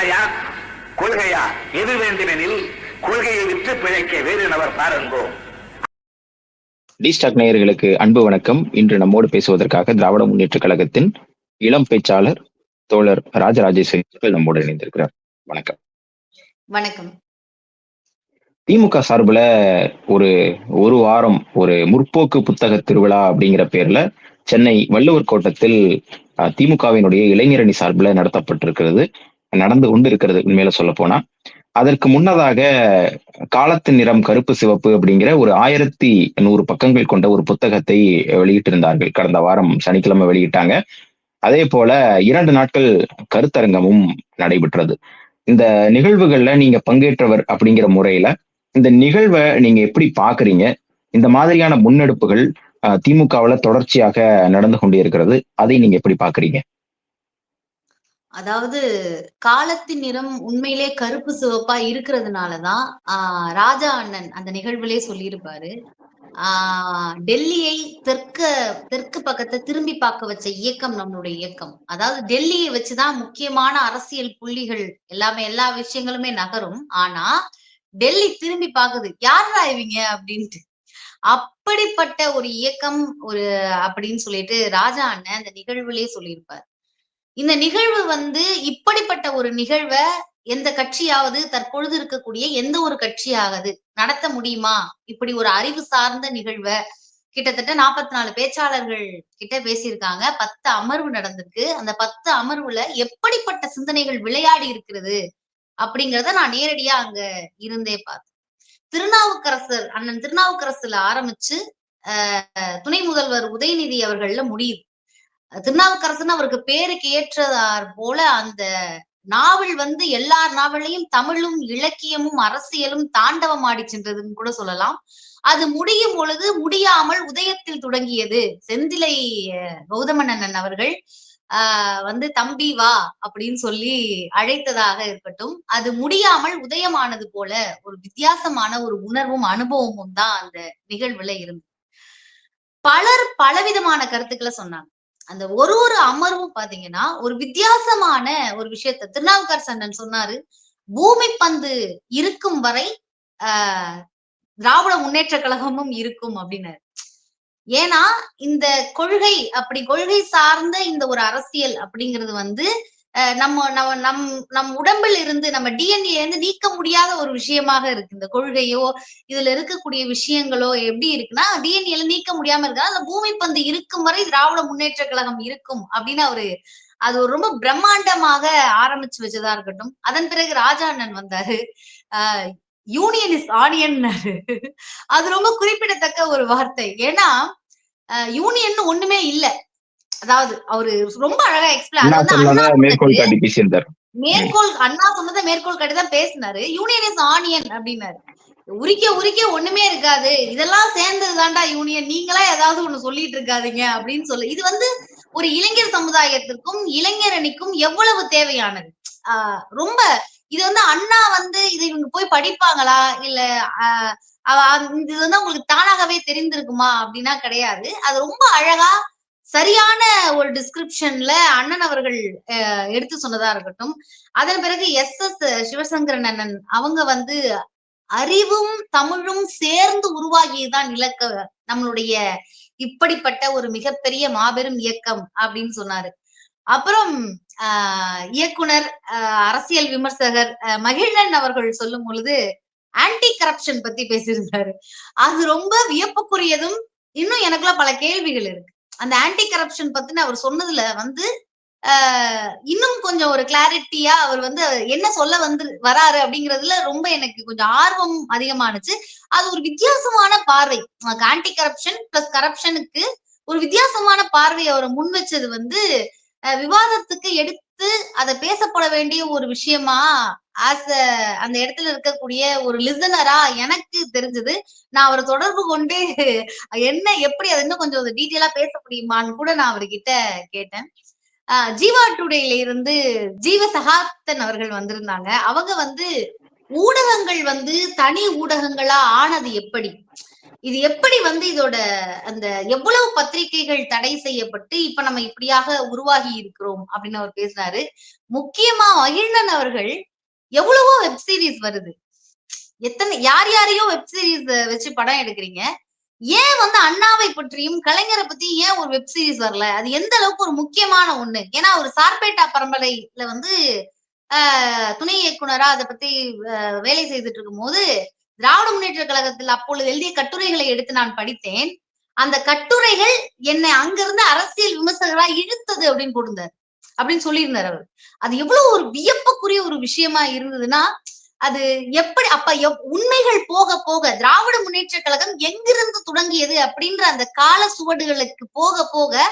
கொள்கையா கொள்கையா? எது வேண்டுமெனில் கொள்கையை விற்று பிழைக்க வேறு நபர் பாருங்கோ. டி ஸ்டாக் நேயர்களுக்கு அன்பு வணக்கம். இன்று நம்மோடு பேசுவதற்காக திராவிட முன்னேற்ற கழகத்தின் இளம் பேச்சாளர் தோழர் ராஜராஜேஸ்வரி அவர்கள் நம்மோடு இணைந்திருக்கிறார். வணக்கம். வணக்கம். திமுக சார்புல ஒரு ஒரு வாரம் ஒரு முற்போக்கு புத்தக திருவிழா அப்படிங்கிற பேர்ல சென்னை வள்ளுவர் கோட்டத்தில் திமுகவினுடைய இளைஞரணி சார்புல நடத்தப்பட்டிருக்கிறது. நடந்து கொண்டு இருக்கிறது உண்மையில சொல்ல போனா. அதற்கு முன்னதாக காலத்தின் நிறம் கருப்பு சிவப்பு அப்படிங்கிற ஒரு ஆயிரத்தி நூறு பக்கங்கள் கொண்ட ஒரு புத்தகத்தை வெளியிட்டிருந்தார்கள். கடந்த வாரம் சனிக்கிழமை வெளியிட்டாங்க. அதே போல இரண்டு நாட்கள் கருத்தரங்கமும் நடைபெற்றது. இந்த நிகழ்வுகள்ல நீங்க பங்கேற்றவர் அப்படிங்கிற முறையில இந்த நிகழ்வை நீங்க எப்படி பாக்குறீங்க இந்த மாதிரியான முன்னெடுப்புகள் அஹ், திமுகவுல தொடர்ச்சியாக நடந்து கொண்டே இருக்கிறது. அதை நீங்க எப்படி பாக்குறீங்க அதாவது காலத்தின் நிறம் உண்மையிலே கருப்பு சிவப்பா இருக்கிறதுனாலதான் ஆஹ் ராஜா அண்ணன் அந்த நிகழ்விலே சொல்லியிருப்பாரு. ஆஹ் டெல்லியை தெற்க தெற்கு பக்கத்தை திரும்பி பார்க்க வச்ச இயக்கம் நம்மளுடைய இயக்கம். அதாவது டெல்லியை வச்சுதான் முக்கியமான அரசியல் புள்ளிகள் எல்லாமே எல்லா விஷயங்களுமே நகரும். ஆனா டெல்லி திரும்பி பாக்குது யாரா இவங்க அப்படின்ட்டு. அப்படிப்பட்ட ஒரு இயக்கம் ஒரு அப்படின்னு சொல்லிட்டு ராஜா அண்ணன் அந்த நிகழ்வுலயே சொல்லியிருப்பார். இந்த நிகழ்வு வந்து இப்படிப்பட்ட ஒரு நிகழ்வை எந்த கட்சியாவது தற்பொழுது இருக்கக்கூடிய எந்த ஒரு கட்சியாவது நடத்த முடியுமா? இப்படி ஒரு அறிவு சார்ந்த நிகழ்வை கிட்டத்தட்ட நாற்பத்தி நாலு பேச்சாளர்கள் கிட்ட பேசியிருக்காங்க. பத்து அமர்வு நடந்திருக்கு. அந்த பத்து அமர்வுல எப்படிப்பட்ட சிந்தனைகள் விளையாடி இருக்கிறது அப்படிங்கறத நான் நேரடியா அங்க இருந்தே பார்த்தேன். திருநாவுக்கரசர் அண்ணன் திருநாவுக்கரசுல ஆரம்பிச்சு அஹ் துணை முதல்வர் உதயநிதி அவர்கள்ல முடியுது. திருநாவுக்கரசன் அவருக்கு பேருக்கு ஏற்றதார் போல அந்த நாவல் வந்து எல்லா நாவலையும் தமிழும் இலக்கியமும் அரசியலும் தாண்டவம் ஆடி சென்றதுன்னு கூட சொல்லலாம். அது முடியும் பொழுது முடியாமல் உதயத்தில் தொடங்கியது. செந்திலை அஹ், கௌதமண்ணன் அவர்கள் ஆஹ் வந்து தம்பி வா அப்படின்னு சொல்லி அழைத்ததாக இருக்கட்டும். அது முடியாமல் உதயமானது போல ஒரு வித்தியாசமான ஒரு உணர்வும் அனுபவமும் தான் அந்த நிகழ்வுல இருந்தது. பலர் பலவிதமான கருத்துக்களை சொன்னாங்க. அந்த ஒரு ஒரு அமர்வும் பாத்தீங்கன்னா ஒரு வித்தியாசமான ஒரு விஷயத்த திருநாவுக்கர் சண்டன் சொன்னாரு. பூமி பந்து இருக்கும் வரை ஆஹ் திராவிட முன்னேற்ற கழகமும் இருக்கும் அப்படின்னாரு ஏன்னா இந்த கொள்கை அப்படி கொள்கை சார்ந்த இந்த ஒரு அரசியல் அப்படிங்கிறது வந்து நம்ம நம்ம நம் நம் உடம்பில் இருந்து நம்ம டிஎன்ஏ இருந்து நீக்க முடியாத ஒரு விஷயமாக இருக்கு. இந்த கொள்கையோ இதுல இருக்கக்கூடிய விஷயங்களோ எப்படி இருக்குன்னா டிஎன்ஏல நீக்க முடியாம இருக்கா அந்த பூமி பந்து இருக்கும் வரை திராவிட முன்னேற்ற கழகம் இருக்கும் அப்படின்னு அவரு அது ஒரு ரொம்ப பிரம்மாண்டமாக ஆரம்பிச்சு வச்சதா இருக்கட்டும். அதன் பிறகு ராஜா அண்ணன் வந்தாரு ஆஹ் யூனியன் இஸ் ஆனியன் அது ரொம்ப குறிப்பிடத்தக்க ஒரு வார்த்தை. ஏன்னா யூனியன் ஒண்ணுமே இல்ல. அதாவது அவரு ரொம்ப அழகா எக்ஸ்பிளைன் மேற்கோள் காட்டி பேசியிருந்தார். மேற்கோள் அண்ணா சொன்னதை மேற்கோள் காட்டி தான் பேசினாரு. யூனியன் இஸ் ஆனியன் அப்படின்னாரு. உரிக்க உரிக்க ஒண்ணுமே இருக்காது. இதெல்லாம் சேர்ந்தது தாண்டா யூனியன் நீங்களா ஏதாவது ஒண்ணு சொல்லிட்டு இருக்காதீங்க அப்படின்னு சொல்லு. இது வந்து ஒரு இளைஞர் சமுதாயத்திற்கும் இளைஞர் அணிக்கும் எவ்வளவு தேவையானது? ஆஹ் ரொம்ப இது வந்து அண்ணா வந்து இது இவங்க போய் படிப்பாங்களா? இல்ல இது வந்து உங்களுக்கு தானாகவே தெரிந்திருக்குமா அப்படின்னா கிடையாது. அது ரொம்ப அழகா சரியான ஒரு டிஸ்கிரிப்ஷன்ல அண்ணன் அவர்கள் அஹ், எடுத்து சொன்னதா இருக்கட்டும். அதன் பிறகு எஸ் எஸ் சிவசங்கரன் அண்ணன் அவங்க வந்து அறிவும் தமிழும் சேர்ந்து உருவாகியதான் இலக்க நம்மளுடைய இப்படிப்பட்ட ஒரு மிகப்பெரிய மாபெரும் இயக்கம் அப்படின்னு சொன்னாரு. அப்புறம் ஆஹ் இயக்குனர் அரசியல் விமர்சகர் மகிழன் அவர்கள் சொல்லும் பொழுது ஆன்டி கரப்ஷன் பத்தி பேசியிருந்தாரு. அது ரொம்ப வியப்புக்குரியதும் இன்னும் எனக்குள்ள பல கேள்விகள் இருக்கு. அந்த ஆன்டி கரப்ஷன் பத்தின அவர் சொன்னதுல வந்து இன்னும் கொஞ்சம் ஒரு கிளாரிட்டியா அவர் வந்து என்ன சொல்ல வந்து வராரு அப்படிங்கறதுல ரொம்ப எனக்கு கொஞ்சம் ஆர்வம் அதிகமானுச்சு. அது ஒரு வித்தியாசமான பார்வை. ஆன்டி கரப்ஷன் பிளஸ் கரப்ஷனுக்கு ஒரு வித்தியாசமான பார்வை அவரை முன் வச்சது வந்து விவாதத்துக்கு எடுத்து அதை பேசப்பட வேண்டிய ஒரு விஷயமா ஆஸ் அந்த இடத்துல இருக்கக்கூடிய ஒரு லிசனரா எனக்கு தெரிஞ்சது நான் அவரை தொடர்பு கொண்டு என்ன எப்படி அது இன்னும் கொஞ்சம் டீட்டெயிலா பேச முடியுமான்னு கூட நான் அவர்கிட்ட கேட்டேன். ஆஹ் ஜீவா டுடேல இருந்து ஜீவ சகாப்தன் அவர்கள் வந்திருந்தாங்க. அவங்க வந்து ஊடகங்கள் வந்து தனி ஊடகங்களா ஆனது எப்படி? இது எப்படி வந்து இதோட அந்த எவ்வளவு பத்திரிகைகள் தடை செய்யப்பட்டு இப்ப நம்ம இப்படியாக உருவாகி இருக்கிறோம் அப்படின்னு அவர் பேசினாரு. முக்கியமா மகிழ்ந்தன் அவர்கள் எவ்வளவோ வெப் சீரிஸ் வருது. எத்தனை யார் யாரையோ வெப் சீரிஸ் வச்சு படம் எடுக்கிறீங்க? ஏன் வந்து அண்ணாவை பற்றியும் கலைஞரை பத்தி ஏன் ஒரு வெப் சீரிஸ் வரல? அது எந்த அளவுக்கு ஒரு முக்கியமான ஒண்ணு? ஏன்னா ஒரு சார்பேட்டா பரம்பரையில வந்து ஆஹ் துணை இயக்குனரா அதை பத்தி வேலை செய்துட்டு இருக்கும் போது திராவிட முன்னேற்ற கழகத்தில் அப்பொழுது எழுதிய கட்டுரைகளை எடுத்து நான் படித்தேன். அந்த கட்டுரைகள் என்னை அங்கிருந்து அரசியல் விமர்சகரா இழுத்தது அப்படின்னு போட்டிருந்தார். அப்படின்னு சொல்லியிருந்தார் அவர். அது எவ்வளவு ஒரு வியப்புக்குரிய ஒரு விஷயமா இருந்ததுன்னா அது எப்படி அப்ப உண்மைகள் போக போக திராவிட முன்னேற்ற கழகம் எங்கிருந்து தொடங்கியது அப்படின்ற அந்த கால சுவடுகளுக்கு போக போக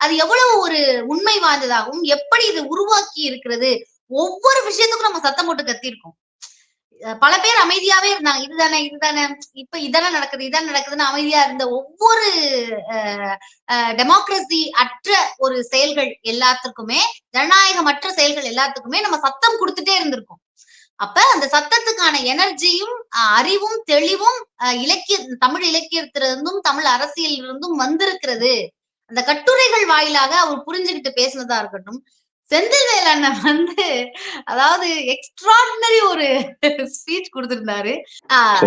அது எவ்வளவு ஒரு உண்மை வாய்ந்ததாகவும் எப்படி இது உருவாக்கி இருக்கிறது ஒவ்வொரு விஷயத்துக்கும் நம்ம சத்தம் போட்டு கத்திருக்கோம் பல பேர் அமைதியாவே இருந்தாங்க. இதுதானே இதுதானே இப்ப இதெல்லாம் நடக்குது இதான் நடக்குதுன்னு அமைதியா இருந்த ஒவ்வொரு டெமோக்ரஸி அற்ற ஒரு செயல்கள் எல்லாத்துக்குமே ஜனநாயகமற்ற செயல்கள் எல்லாத்துக்குமே நம்ம சத்தம் கொடுத்துட்டே இருந்திருக்கோம். அப்ப அந்த சத்தத்துக்கான எனர்ஜியும் அஹ், அறிவும் தெளிவும் அஹ், இலக்கிய தமிழ் இலக்கியத்திலிருந்தும் தமிழ் அரசியலிருந்தும் வந்திருக்கிறது. அந்த கட்டுரைகள் வாயிலாக அவர் புரிஞ்சுகிட்டு பேசினதா இருக்கட்டும் செந்தில்வேல் அண்ணன் வந்து அதாவது எக்ஸ்ட்ராடினரி ஒரு ஸ்பீச் கொடுத்திருந்தாரு.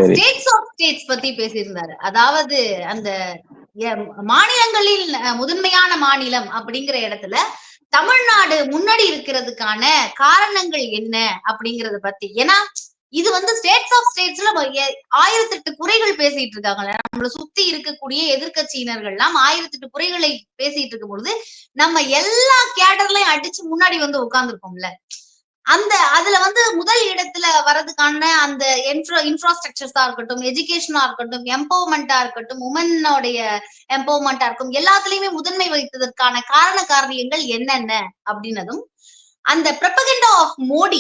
ஸ்டேட்ஸ் ஆஃப் ஸ்டேட்ஸ் பத்தி பேசியிருந்தாரு. அதாவது அந்த மாநிலங்களில் முதன்மையான மாநிலம் அப்படிங்கிற இடத்துல தமிழ்நாடு முன்னாடி இருக்கிறதுக்கான காரணங்கள் என்ன அப்படிங்கறத பத்தி. ஏன்னா இது வந்து ஸ்டேட்ஸ் ஆஃப் ஸ்டேட்ஸ்ல ஆயிரத்தி எட்டு குறைகள் பேசிட்டு இருக்காங்க நம்மள சுத்தி இருக்கக்கூடிய எதிர்க்கட்சியினர்கள்லாம் ஆயிரத்தி எட்டு குறைகளை பேசிட்டு இருக்கும் பொழுது நம்ம எல்லா கேடர்லயும் அடிச்சு முன்னாடி வந்து உட்கார்ந்துருக்கோம்ல அந்த அதுல வந்து முதல் இடத்துல வர்றதுக்கான அந்த இன்ஃப்ரா இன்ஃப்ராஸ்ட்ரக்சர்ஸா இருக்கட்டும் எஜுகேஷனா இருக்கட்டும் எம்பவர்மெண்டா இருக்கட்டும் உமனோடைய எம்பவர்மெண்டா இருக்கும் எல்லாத்துலயுமே முதன்மை வைத்ததற்கான காரண காரணியங்கள் என்னென்ன? அப்படின்னதும் அந்த பிரபகண்டா ஆஃப் மோடி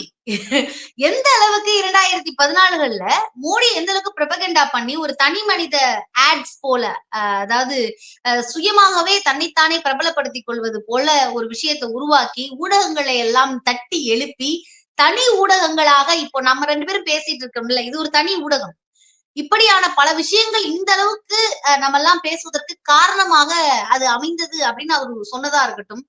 எந்த அளவுக்கு இரண்டாயிரத்தி பதினாலுகள்ல மோடி எந்த அளவுக்கு பிரபகண்டா பண்ணி ஒரு தனி மனித ஆட்ஸ் போல அஹ், அதாவது அஹ், சுயமாகவே தன்னைத்தானே பிரபலப்படுத்திக் கொள்வது போல ஒரு விஷயத்தை உருவாக்கி ஊடகங்களை எல்லாம் தட்டி எழுப்பி தனி ஊடகங்களாக இப்போ நம்ம ரெண்டு பேரும் பேசிட்டு இருக்கோம்ல இது ஒரு தனி ஊடகம். இப்படியான பல விஷயங்கள் இந்த அளவுக்கு அஹ், நம்ம எல்லாம் பேசுவதற்கு காரணமாக அது அமைந்தது அப்படின்னு அவர் சொன்னதா இருக்கட்டும்.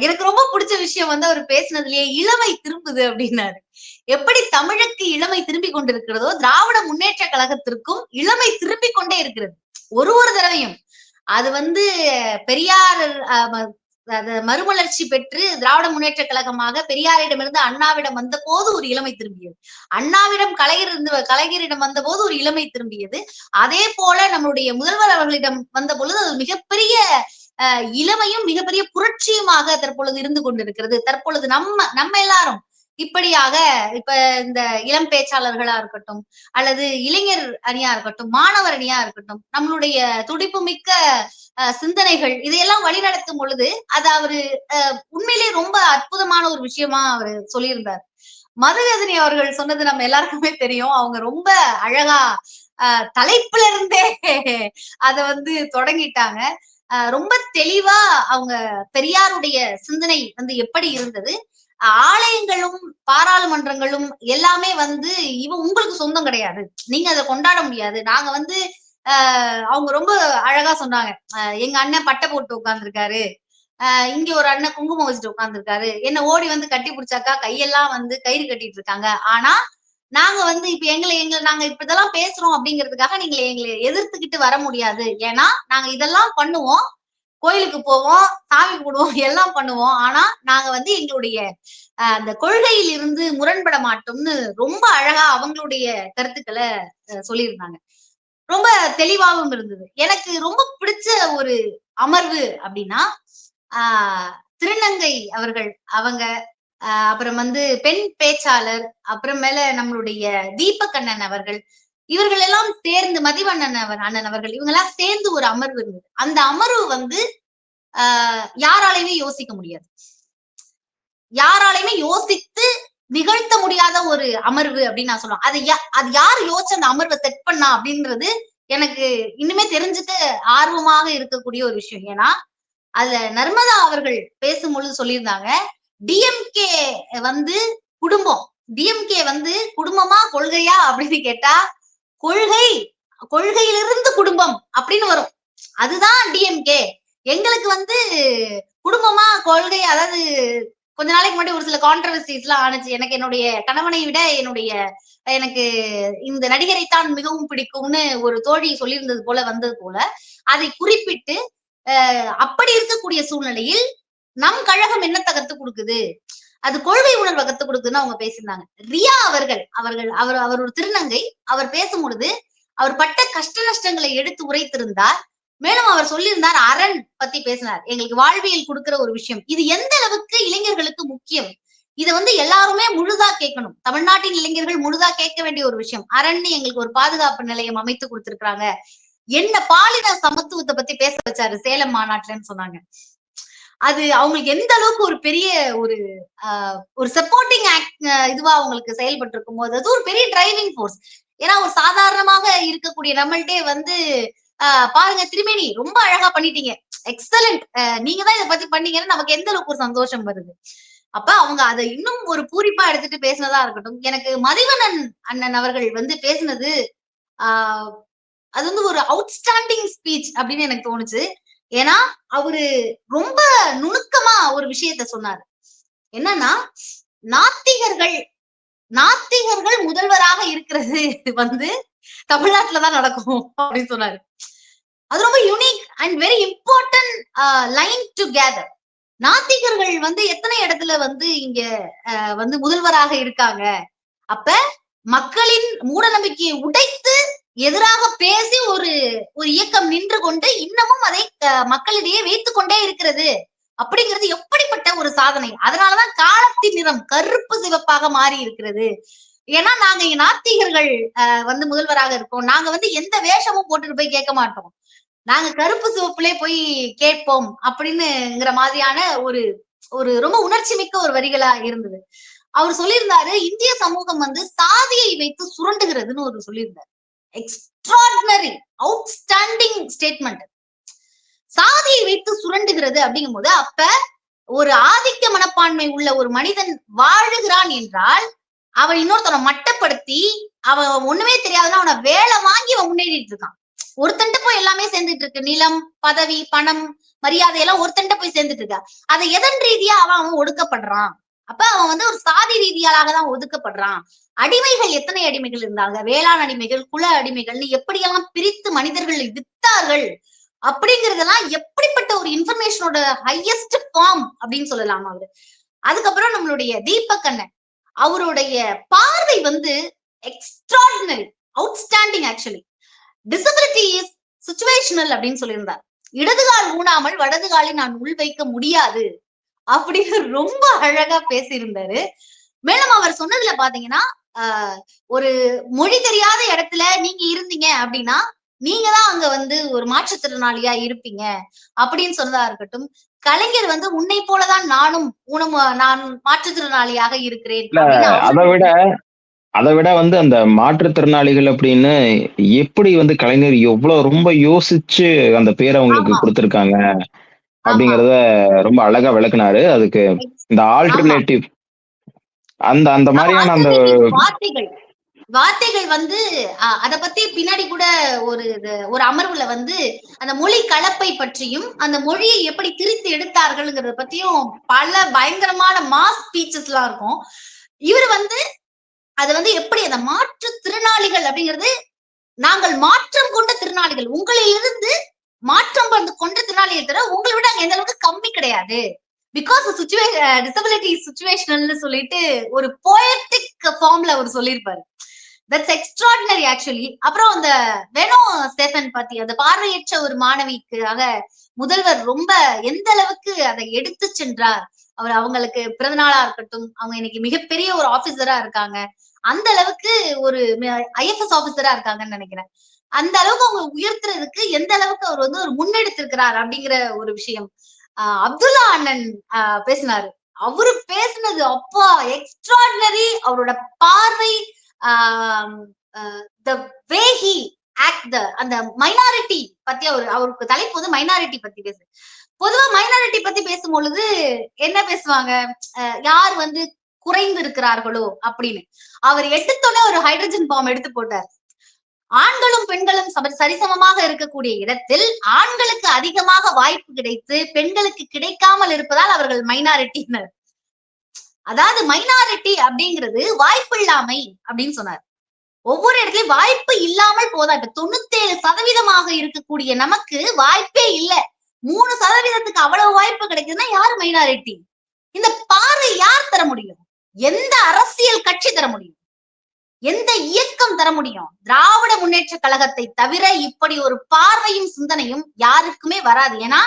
எனக்கு ரொம்ப பிடிச்ச விஷயம் வந்து அவர் பேசினதுலயே இளமை திரும்புது அப்படின்னாரு. எப்படி தமிழுக்கு இளமை திரும்பி கொண்டிருக்கிறதோ திராவிட முன்னேற்ற கழகத்திற்கும் இளமை திரும்பி கொண்டே இருக்கிறது. ஒரு ஒரு தடவையும். அது வந்து பெரியார் ஆஹ் அது மறுமலர்ச்சி பெற்று திராவிட முன்னேற்ற கழகமாக பெரியாரிடமிருந்து அண்ணாவிடம் வந்த போது ஒரு இளமை திரும்பியது. அண்ணாவிடம் கலைஞர் இருந்து கலைஞரிடம் வந்த போது ஒரு இளமை திரும்பியது. அதே போல நம்மளுடைய முதல்வர் அவர்களிடம் வந்த பொழுது அது மிகப்பெரிய இளமையும் மிகப்பெரிய புரட்சியுமாக தற்பொழுது இருந்து கொண்டிருக்கிறது. தற்பொழுது நம்ம நம்ம எல்லாரும் இப்படியாக இப்ப இந்த இளம் பேச்சாளர்களா இருக்கட்டும் அல்லது இளைஞர் அணியா இருக்கட்டும் மாணவர் அணியா இருக்கட்டும் நம்மளுடைய துடிப்பு மிக்க அஹ், சிந்தனைகள் இதையெல்லாம் வழிநடத்தும் பொழுது அது அவரு உண்மையிலேயே ரொம்ப அற்புதமான ஒரு விஷயமா அவரு சொல்லியிருந்தார். மதுவேதனி அவர்கள் சொன்னது நம்ம எல்லாருக்குமே தெரியும். அவங்க ரொம்ப அழகா அஹ், தலைப்புல இருந்தே அத வந்து தொடங்கிட்டாங்க. ரொம்ப தெளிவா அவங்க பெரியாருடைய சிந்தனை வந்து எப்படி இருந்தது? ஆலயங்களும் பாராளுமன்றங்களும் எல்லாமே வந்து இவ உங்களுக்கு சொந்தம் கிடையாது. நீங்க அதை கொண்டாட முடியாது. நாங்க வந்து ஆஹ் அவங்க ரொம்ப அழகா சொன்னாங்க. எங்க அண்ணன் பட்டை போட்டு உட்கார்ந்துருக்காரு. ஆஹ் இங்க ஒரு அண்ணன் குங்குமம் வச்சுட்டு உட்கார்ந்துருக்காரு. என்ன ஓடி வந்து கட்டி பிடிச்சாக்கா கையெல்லாம் வந்து கயிறு கட்டிட்டு இருக்காங்க. ஆனா நாங்க வந்து இப்ப எங்களை எங்களை நாங்க இப்ப இதெல்லாம் பேசுறோம் அப்படிங்கிறதுக்காக நீங்க எங்களை எதிர்த்துக்கிட்டு வர முடியாது. ஏன்னா நாங்க இதெல்லாம் பண்ணுவோம். கோயிலுக்கு போவோம் சாமி கும்பிடுவோம் எல்லாம் பண்ணுவோம். ஆனா நாங்க வந்து எங்களுடைய ஆஹ் அந்த கொள்கையில் இருந்து முரண்பட மாட்டோம்னு ரொம்ப அழகா அவங்களுடைய கருத்துக்களை அஹ் சொல்லியிருந்தாங்க. ரொம்ப தெளிவாகவும் இருந்தது. எனக்கு ரொம்ப பிடிச்ச ஒரு அமர்வு அப்படின்னா ஆஹ் திருநங்கை அவர்கள் அவங்க அப்புறம் வந்து பெண் பேச்சாளர் அப்புறமேல நம்மளுடைய தீபக்கண்ணன் அவர்கள் இவர்கள் எல்லாம் சேர்ந்து மதிவண்ணன் அவர் அண்ணன் அவர்கள் இவங்க எல்லாம் சேர்ந்து ஒரு அமர்வு இருந்தது. அந்த அமர்வு வந்து ஆஹ் யாராலையுமே யோசிக்க முடியாது. யாராலையுமே யோசித்து நிகழ்த்த முடியாத ஒரு அமர்வு அப்படின்னு நான் சொல்லுவேன். அது யா- அது யார் யோசிச்சு அந்த அமர்வை செட் பண்ணா அப்படின்றது எனக்கு இன்னுமே தெரிஞ்சுக்க ஆர்வமாக இருக்கக்கூடிய ஒரு விஷயம். ஏன்னா அதுல நர்மதா அவர்கள் பேசும்பொழுது சொல்லியிருந்தாங்க டிஎம்கே வந்து குடும்பம். டிஎம்கே வந்து குடும்பமா கொள்கையா அப்படின்னு கேட்டா கொள்கை கொள்கையிலிருந்து குடும்பம் அப்படின்னு வரும். அதுதான் டிஎம்கே எங்களுக்கு வந்து குடும்பமா கொள்கை அதாவது கொஞ்ச நாளைக்கு முன்னாடி ஒரு சில கான்ட்ரவர்சிஸ் எல்லாம் ஆனிச்சு எனக்கு என்னுடைய கணவனை விட என்னுடைய எனக்கு இந்த நடிகரைத்தான் மிகவும் பிடிக்கும்னு ஒரு தோழி சொல்லியிருந்தது போல வந்தது போல அதை குறிப்பிட்டு அப்படி இருக்கக்கூடிய சூழ்நிலையில் நம் கழகம் என்ன தகர்த்து கொடுக்குது? அது கொள்கை உணர்வை கத்து கொடுக்குதுன்னு அவங்க பேசியிருந்தாங்க. ரியா அவர்கள் அவர்கள் அவர் அவர் ஒரு திருநங்கை. அவர் பேசும் பொழுது அவர் பட்ட கஷ்ட நஷ்டங்களை எடுத்து உரைத்திருந்தார். மேலும் அவர் சொல்லியிருந்தார் அரண் பத்தி பேசினார். எங்களுக்கு வாழ்வியல் கொடுக்கிற ஒரு விஷயம். இது எந்த அளவுக்கு இளைஞர்களுக்கு முக்கியம்? இதை வந்து எல்லாருமே முழுதா கேட்கணும். தமிழ்நாட்டின் இளைஞர்கள் முழுதா கேட்க வேண்டிய ஒரு விஷயம். அரண்னு எங்களுக்கு ஒரு பாதுகாப்பு நிலையம் அமைத்து கொடுத்திருக்காங்க என்ன பாலின சமத்துவத்தை பத்தி பேச வச்சாரு சேலம் மாநாட்டுலன்னு சொன்னாங்க. அது அவங்களுக்கு எந்த அளவுக்கு ஒரு பெரிய ஒரு ஒரு சப்போர்ட்டிங் ஆக்ட் இதுவா அவங்களுக்கு செயல்பட்டு இருக்கும் போது அது ஒரு பெரிய டிரைவிங் ஃபோர்ஸ் ஏன்னா ஒரு சாதாரணமாக இருக்கக்கூடிய நம்மள்டே வந்து பாருங்க திருமேனி ரொம்ப அழகா பண்ணிட்டீங்க. எக்ஸலண்ட் நீங்க தான் இதை பத்தி பண்ணீங்கன்னா நமக்கு எந்த அளவுக்கு ஒரு சந்தோஷம் வருது. அப்ப அவங்க அதை இன்னும் ஒரு பூரிப்பா எடுத்துட்டு பேசினதா இருக்கட்டும். எனக்கு மதிவனன் அண்ணன் அவர்கள் வந்து பேசினது ஆஹ் அது வந்து ஒரு அவுட்ஸ்டாண்டிங் ஸ்பீச் அப்படின்னு எனக்கு தோணுச்சு. ஏன்னா அவரு ரொம்ப நுணுக்கமா ஒரு விஷயத்த சொன்னாரு. என்னன்னா நாத்திகர்கள் நாத்திகர்கள் முதல்வராக இருக்கிறது வந்து தமிழ்நாட்டுலதான் நடக்கும் அப்படின்னு சொன்னாரு. அது ரொம்ப unique and very important line together நாத்திகர்கள் வந்து எத்தனை இடத்துல வந்து இங்க அஹ், வந்து முதல்வராக இருக்காங்க? அப்ப மக்களின் மூட நம்பிக்கையை உடைத்து எதிராக பேசி ஒரு ஒரு இயக்கம் நின்று கொண்டு இன்னமும் அதை மக்களிடையே வைத்துக் கொண்டே இருக்கிறது. அப்படிங்கிறது எப்படிப்பட்ட ஒரு சாதனை? அதனாலதான் காலத்தின் நிறம் கருப்பு சிவப்பாக மாறி இருக்கிறது. ஏன்னா நாங்க இங்க நாத்திகர்கள் அஹ், வந்து முதல்வராக இருக்கோம். நாங்க வந்து எந்த வேஷமும் போட்டுட்டு போய் கேட்க மாட்டோம். நாங்க கருப்பு சிவப்புலே போய் கேட்போம் அப்படின்னுங்கிற மாதிரியான ஒரு ஒரு ரொம்ப உணர்ச்சி மிக்க ஒரு வரிகளா இருந்தது. அவர் சொல்லியிருந்தாரு இந்திய சமூகம் வந்து சாதியை வைத்து சுரண்டுகிறதுன்னு ஒரு சொல்லியிருந்தாரு. எக்ஸ்ட்ராடினரி அவுட்ஸ்டாண்டிங் ஸ்டேட்மெண்ட் சாதியை வைத்து சுரண்டுகிறது அப்படிங்கும் போது அப்ப ஒரு ஆதிக்க மனப்பான்மை உள்ள ஒரு மனிதன் வாழுகிறான் என்றால் அவன் இன்னொருத்தனை மட்டப்படுத்தி அவன் ஒண்ணுமே தெரியாதுன்னா அவனை வேலை வாங்கி அவன் முன்னேறிட்டு இருக்கான். ஒருத்தன்ட்ட போய் எல்லாமே சேர்ந்துட்டு இருக்கு. நிலம் பதவி பணம் மரியாதை எல்லாம் ஒருத்தன்ட்ட போய் சேர்ந்துட்டு இருக்கா. அதை எதன் ரீதியா அவன் அவன் ஒடுக்கப்படுறான்? அப்ப அவன் வந்து ஒரு சாதி ரீதியாக தான் ஒதுக்கப்படுறான். அடிமைகள் எத்தனை அடிமைகள் இருந்தாங்க? வேளாண் அடிமைகள் குல அடிமைகள்னு எப்படியெல்லாம் பிரித்து மனிதர்கள் வித்தார்கள்? அப்படிங்கறதெல்லாம் எப்படிப்பட்ட ஒரு இன்ஃபர்மேஷனோட ஹையஸ்ட் ஃபார்ம் அப்படின்னு சொல்லலாம் அவரு. அதுக்கப்புறம் நம்மளுடைய தீபக்கண்ணன் அவருடைய பார்வை வந்து extraordinary outstanding actually disability is situational அப்படின்னு சொல்லியிருந்தார். இடதுகால் ஊனாமல் வடதுகாலை நான் உள் வைக்க முடியாது. அப்படின்னு ரொம்ப அழகா பேசியிருந்தாரு. மேலும் அவர் சொன்னதுல பாத்தீங்கன்னா ஒரு மொழி தெரியாத இடத்துல நீங்க இருந்தீங்க அப்படின்னா நீங்க தான் அங்க வந்து ஒரு மாற்றுத்திறனாளியா இருப்பீங்க அப்படின்னு சொன்னதா இருக்கட்டும். கலைஞர் வந்து உன்னை போலதான் நானும் ஊனம் நான் மாற்றுத்திறனாளியாக இருக்கிறேன் அதை விட அதை விட வந்து அந்த மாற்றுத்திறனாளிகள் அப்படின்னு எப்படி வந்து கலைஞர் எவ்வளவு ரொம்ப யோசிச்சு அந்த பேரை அவங்களுக்கு. கொடுத்திருக்காங்க? அப்படிங்கறத ரொம்ப அழகா விளக்குனாரு. அதுக்கு இந்த ஆல்டர்னேட்டிவ் அந்த அந்த மாதிரியான அந்த வார்த்தைகள். வந்து அத பத்தி பின்னாடி கூட ஒரு ஒரு அமர்வுல வந்து அந்த மொழி கலப்பை பற்றியும் அந்த மொழியை எப்படி திரித்து எடுத்தார்கள்ங்கிறத பத்தியும் பல பயங்கரமான மாஸ் ஸ்பீச்சஸ் எல்லாம் இருக்கும். இவர் வந்து அது வந்து எப்படி அந்த மாற்று திறனாளிகள் அப்படிங்கிறது நாங்கள் மாற்றம் கொண்ட திறனாளிகள் உங்களிலிருந்து மாற்றம் வந்து கொண்ட திறனாளிகள் தவிர உங்களை விட அங்க எந்த அளவுக்கு கம்மி கிடையாது. பிகாஸ் டிசபிலிட்டி சுச்சுவேஷனல்னு சொல்லிட்டு ஒரு போயட்டிக் ஃபார்ம்ல அவர் சொல்லியிருப்பாரு. தட்ஸ் எக்ஸ்ட்ராடினரி ஆக்சுவலி அப்புறம் அந்த வெனோ ஸ்டெஃபன் பத்தி அந்த பார்வையற்ற ஒரு மாணவிக்காக முதல்வர் ரொம்ப எந்த அளவுக்கு அதை எடுத்து சென்றார். அவர் அவங்களுக்கு பிறந்த நாளா இருக்கட்டும் அவங்க இன்னைக்கு மிகப்பெரிய ஒரு ஆபீசரா இருக்காங்க. அந்த அளவுக்கு ஒரு ஐஎஃப்எஸ் ஆபீசரா இருக்காங்கன்னு நினைக்கிறேன். அந்த அளவுக்கு அவங்க உயர்த்துறதுக்கு எந்த அளவுக்கு அவர் வந்து ஒரு முன்னெடுத்திருக்கிறார் அப்படிங்கிற ஒரு விஷயம். ஆஹ் அப்துல்லா அண்ணன் ஆஹ் பேசினாரு. அவரு பேசினது அப்பா எக்ஸ்ட்ராடினரி அவரோட பார்வை த வே ஹி ஆக்ட் த அந்த மைனாரிட்டி பத்தி அவர் அவருக்கு தலைப்பு வந்து மைனாரிட்டி பத்தி பேசு. பொதுவா மைனாரிட்டி பத்தி பேசும் பொழுது என்ன பேசுவாங்க? அஹ் யார் வந்து குறைந்து இருக்கிறார்களோ அப்படின்னு. அவர் எடுத்தோடனே ஒரு ஹைட்ரஜன் பாம் எடுத்து போட்டார். ஆண்களும் பெண்களும் சரிசமமாக இருக்கக்கூடிய இடத்தில் ஆண்களுக்கு அதிகமாக வாய்ப்பு கிடைத்து பெண்களுக்கு கிடைக்காமல் இருப்பதால் அவர்கள் மைனாரிட்டினர் அதாவது மைனாரிட்டி அப்படிங்கிறது வாய்ப்பு இல்லாமை அப்படின்னு சொன்னார். ஒவ்வொரு இடத்துலயும் வாய்ப்பு இல்லாமல் போதா இப்ப தொண்ணூத்தேழு சதவீதமாக இருக்கக்கூடிய நமக்கு வாய்ப்பே இல்ல. மூணு சதவீதத்துக்கு அவ்வளவு வாய்ப்பு கிடைக்குதுன்னா யார் மைனாரிட்டி? இந்த பார்வை யார் தர முடியும்? எந்த அரசியல் கட்சி தர முடியும்? எந்த இயக்கம் தர முடியும்? திராவிட முன்னேற்ற கழகத்தை தவிர இப்படி ஒரு பார்வையும் சிந்தனையும் யாருக்குமே வராது. ஏன்னா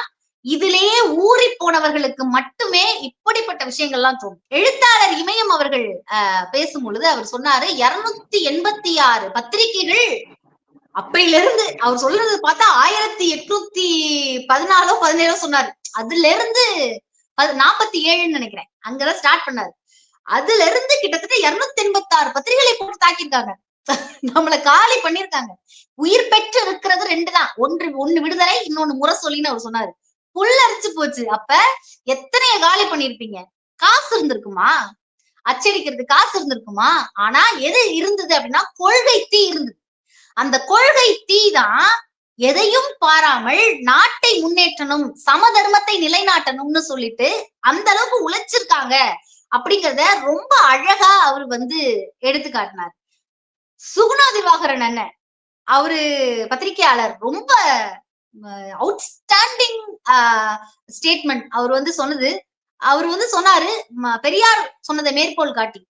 இதிலேயே ஊறி போனவர்களுக்கு மட்டுமே இப்படிப்பட்ட விஷயங்கள்லாம் தோணும். எழுத்தாளர் இமயம் அவர்கள் பேசும் பொழுது அவர் சொன்னாரு இருநூத்தி எண்பத்தி ஆறு பத்திரிகைகள் அப்பையில இருந்து அவர் சொல்றது பார்த்தா ஆயிரத்தி எட்நூத்தி பதினாலோ பதினேழோ சொன்னாரு. அதுல இருந்து நாற்பத்தி ஏழுன்னு நினைக்கிறேன். அங்கதான் ஸ்டார்ட் பண்ணாரு. அதுல இருந்து கிட்டத்தட்ட இருநூத்தி எண்பத்தி ஆறு பத்திரிகைகளை போட்டு தாக்கியிருக்காங்க. நம்மள காலி பண்ணிருக்காங்க உயிர் பெற்று இருக்கிறது ரெண்டு தான் ஒன்று ஒண்ணு விடுதலை இன்னொன்னு முரசொலின்னு அவர் சொன்னாரு. புல்லரிச்சு போச்சு. அப்ப எத்தனைய காலி பண்ணிருப்பீங்க காசு இருந்திருக்குமா? அச்சடிக்கிறது காசு இருந்திருக்குமா? ஆனா எது இருந்தது அப்படின்னா கொள்கை தீ இருந்தது. அந்த கொள்கை தீ தான் எதையும் பாராமல் நாட்டை முன்னேற்றணும் சமதர்மத்தை நிலைநாட்டணும்னு சொல்லிட்டு அந்த அளவுக்கு உழைச்சிருக்காங்க. அப்படிங்கிறத ரொம்ப அழகா அவர் வந்து எடுத்து காட்டினார் சுகுணா திவாகரன் அண்ணன். அவரு பத்திரிகையாளர். ரொம்ப அவுட்ஸ்டாண்டிங் ஸ்டேட்மெண்ட் அவர் வந்து சொன்னது அவர் வந்து சொன்னாரு ம- பெரியார் சொன்னதை மேற்கோள் காட்டி.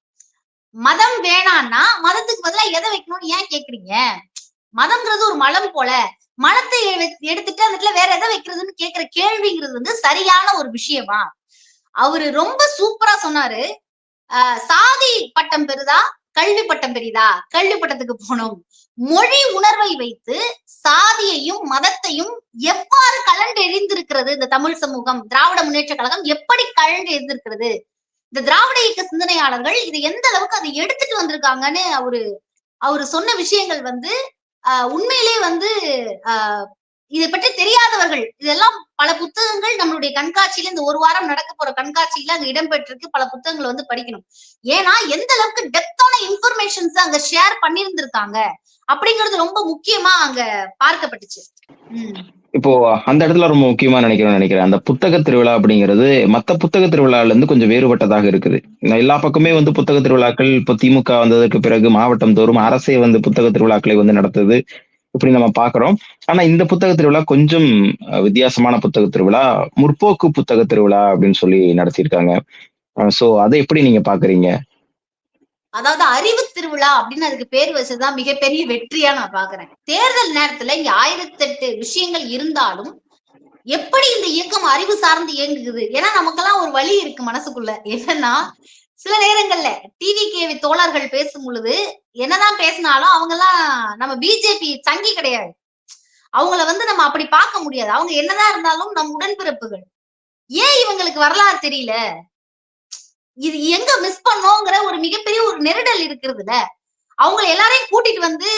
மதம் வேணான்னா மதத்துக்கு பதிலா எதை வைக்கணும்னு ஏன் கேக்குறீங்க? மதம்ங்கிறது ஒரு மலம் போல. மனத்தை எடு- எடுத்துட்டு அந்த இடத்துல வேற எதை வைக்கிறதுன்னு கேக்குற கேள்விங்கிறது வந்து சரியான ஒரு விஷயமா? அவரு ரொம்ப சூப்பரா சொன்னாரு. ஆஹ் சாதி பட்டம் பெறுதா? கல்வி பட்டம் பெரிதா? கல்வி பட்டத்துக்கு போனோம் மொழி உணர்வை வைத்து சாதியையும் மதத்தையும் எவ்வாறு கலண்டு எழுந்திருக்கிறது இந்த தமிழ் சமூகம் திராவிட முன்னேற்ற கழகம் எப்படி கலண்டு எழுந்திருக்கிறது இந்த திராவிட இயக்க சிந்தனையாளர்கள் இது எந்த அளவுக்கு அதை எடுத்துட்டு வந்திருக்காங்கன்னு அவரு அவரு சொன்ன விஷயங்கள் வந்து ஆஹ் உண்மையிலே வந்து ஆஹ் இதை பற்றி தெரியாதவர்கள் இதெல்லாம் பல புத்தகங்கள் நம்மளுடைய கண்காட்சியில இந்த ஒரு வாரம் நடக்க போற கண்காட்சியில அங்க இடம்பெற்றிருக்கு பல புத்தகங்களை வந்து படிக்கணும். ஏன்னா எந்த அளவுக்கு டெப்தான இன்ஃபர்மேஷன்ஸ் அங்க ஷேர் பண்ணியிருந்திருக்காங்க அப்படிங்கிறது ரொம்ப முக்கியமா அங்க பார்க்கப்பட்டுச்சு. இப்போ அந்த இடத்துல ரொம்ப முக்கியமா நினைக்கிறேன் நினைக்கிறேன். அந்த புத்தக திருவிழா அப்படிங்கிறது மத்த புத்தக திருவிழால இருந்து கொஞ்சம் வேறுபட்டதாக இருக்குது. எல்லா பக்கமே வந்து புத்தக திருவிழாக்கள் இப்போ திமுக வந்ததற்கு பிறகு மாவட்டம் தோறும் அரசே வந்து புத்தக திருவிழாக்களை வந்து நடத்துது. இப்படி நம்ம பாக்குறோம் ஆனா இந்த புத்தக திருவிழா கொஞ்சம் வித்தியாசமான புத்தக திருவிழா முற்போக்கு புத்தக திருவிழா அப்படின்னு சொல்லி நடத்தியிருக்காங்க. சோ அதை எப்படி நீங்க பாக்குறீங்க அதாவது அறிவு திருவிழா அப்படின்னு அதுக்கு பேர் வச்சதுதான் மிகப்பெரிய வெற்றியா நான் பாக்குறேன் தேர்தல் நேரத்துல இங்க ஆயிரத்தி எட்டு விஷயங்கள் இருந்தாலும் எப்படி இந்த இயக்கம் அறிவு சார்ந்து இயங்குகிறது ஏன்னா நமக்கெல்லாம் ஒரு வழி இருக்கு மனசுக்குள்ள. என்னன்னா சில நேரங்கள்ல டிவி கேவி தோழர்கள் பேசும் பொழுது என்னதான் பேசினாலும் அவங்க எல்லாம் நம்ம பிஜேபி தங்கி கிடையாது. அவங்கள வந்து நம்ம அப்படி பார்க்க முடியாது. அவங்க என்னதான் இருந்தாலும் நம் உடன்பிறப்புகள். ஏன் இவங்களுக்கு வரலாறு தெரியல? இது எங்க மிஸ் பண்ணோங்கிற ஒரு மிகப்பெரிய ஒரு நெருடல் இருக்கிறதுல. அவங்க எல்லாரையும் கூட்டிட்டு வந்து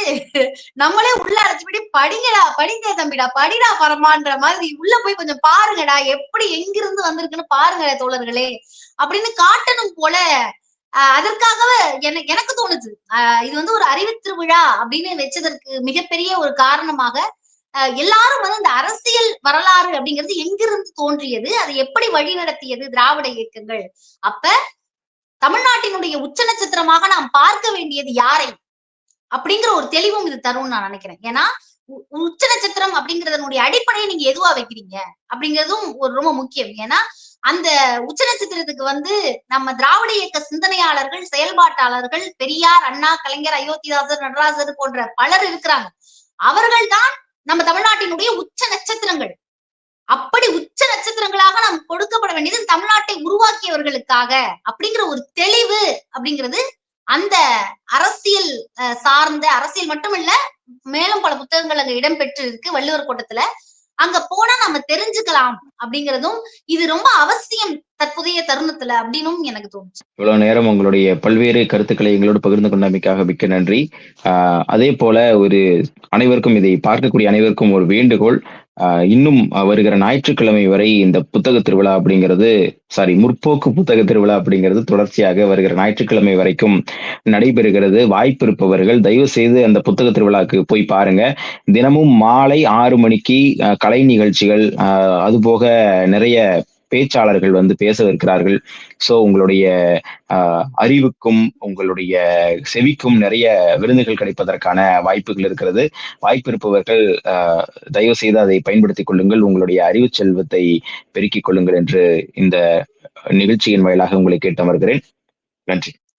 நம்மளே உள்ள அழைச்சுபடி படிங்கடா படிங்க தம்பிடா படிடா பரமான்ற மாதிரி உள்ள போய் கொஞ்சம் பாருங்கடா எப்படி எங்கிருந்து வந்திருக்குன்னு பாருங்க தோழர்களே அப்படின்னு காட்டணும் போல அதற்காகவே எனக்கு எனக்கு தோணுது. ஆஹ் இது வந்து ஒரு அறிவு திருவிழா அப்படின்னு வச்சதற்கு மிகப்பெரிய ஒரு காரணமாக எல்லாரும் வந்து இந்த அரசியல் வரலாறு அப்படிங்கிறது எங்கிருந்து தோன்றியது அதை எப்படி வழி நடத்தியது திராவிட இயக்கங்கள். அப்ப தமிழ்நாட்டினுடைய உச்ச நட்சத்திரமாக நாம் பார்க்க வேண்டியது யாரை? அப்படிங்கிற ஒரு தெளிவும் இது தரும்னு நான் நினைக்கிறேன். ஏன்னா உச்ச நட்சத்திரம் அப்படிங்கறதனுடைய அடிப்படையை நீங்க எதுவா வைக்கிறீங்க? அப்படிங்கிறதும் ஒரு ரொம்ப முக்கியம். ஏன்னா அந்த உச்ச நட்சத்திரத்துக்கு வந்து நம்ம திராவிட இயக்க சிந்தனையாளர்கள் செயல்பாட்டாளர்கள் பெரியார் அண்ணா கலைஞர் அயோத்திதாசர் நடராசர் போன்ற பலர் இருக்கிறாங்க. அவர்கள் தான் நம்ம தமிழ்நாட்டினுடைய உச்ச நட்சத்திரங்கள். அப்படி உச்ச நட்சத்திரங்களாக நாம் கொடுக்கப்பட வேண்டியது தமிழ்நாட்டை உருவாக்கியவர்களுக்காக அப்படிங்கிற ஒரு தெளிவு அப்படிங்கிறது அந்த அரசியல் அஹ், சார்ந்த அரசியல் மட்டும் இல்ல மேலும் பல புத்தகங்கள் அங்க இடம்பெற்று இருக்கு வள்ளுவர் கூட்டத்துல. அங்க போனா நம்ம தெரிஞ்சுக்கலாம் அப்படிங்கறதும் இது ரொம்ப அவசியம் தற்போதைய தருணத்துல அப்படின்னும் எனக்கு தோணுச்சு. இவ்வளவு நேரம் உங்களுடைய பல்வேறு கருத்துக்களை எங்களோடு பகிர்ந்து கொண்டமைக்காக மிக்க நன்றி. அதே போல ஒரு அனைவருக்கும் இதை பார்க்கக்கூடிய அனைவருக்கும் ஒரு வேண்டுகோள். இன்னும் வருகிற ஞாயிற்றுக்கிழமை வரை இந்த புத்தக திருவிழா அப்படிங்கிறது சாரி முற்போக்கு புத்தக திருவிழா அப்படிங்கிறது தொடர்ச்சியாக வருகிற ஞாயிற்றுக்கிழமை வரைக்கும் நடைபெறுகிறது. வாய்ப்பு இருப்பவர்கள் தயவு செய்து அந்த புத்தக திருவிழாக்கு போய் பாருங்க. தினமும் மாலை ஆறு மணிக்கு அஹ், கலை நிகழ்ச்சிகள் அதுபோக நிறைய பேச்சாளர்கள் வந்து பேச இருக்கிறார்கள் ஸோ உங்களுடைய ஆஹ், அறிவுக்கும் உங்களுடைய செவிக்கும் நிறைய விருந்துகள் கிடைப்பதற்கான வாய்ப்புகள் இருக்கிறது. வாய்ப்பு இருப்பவர்கள் ஆஹ், தயவு செய்து அதை பயன்படுத்திக் கொள்ளுங்கள். உங்களுடைய அறிவு செல்வத்தை பெருக்கிக் கொள்ளுங்கள் என்று இந்த நிகழ்ச்சியின் வாயிலாக உங்களை கேட்டு அமர்கிறேன் நன்றி.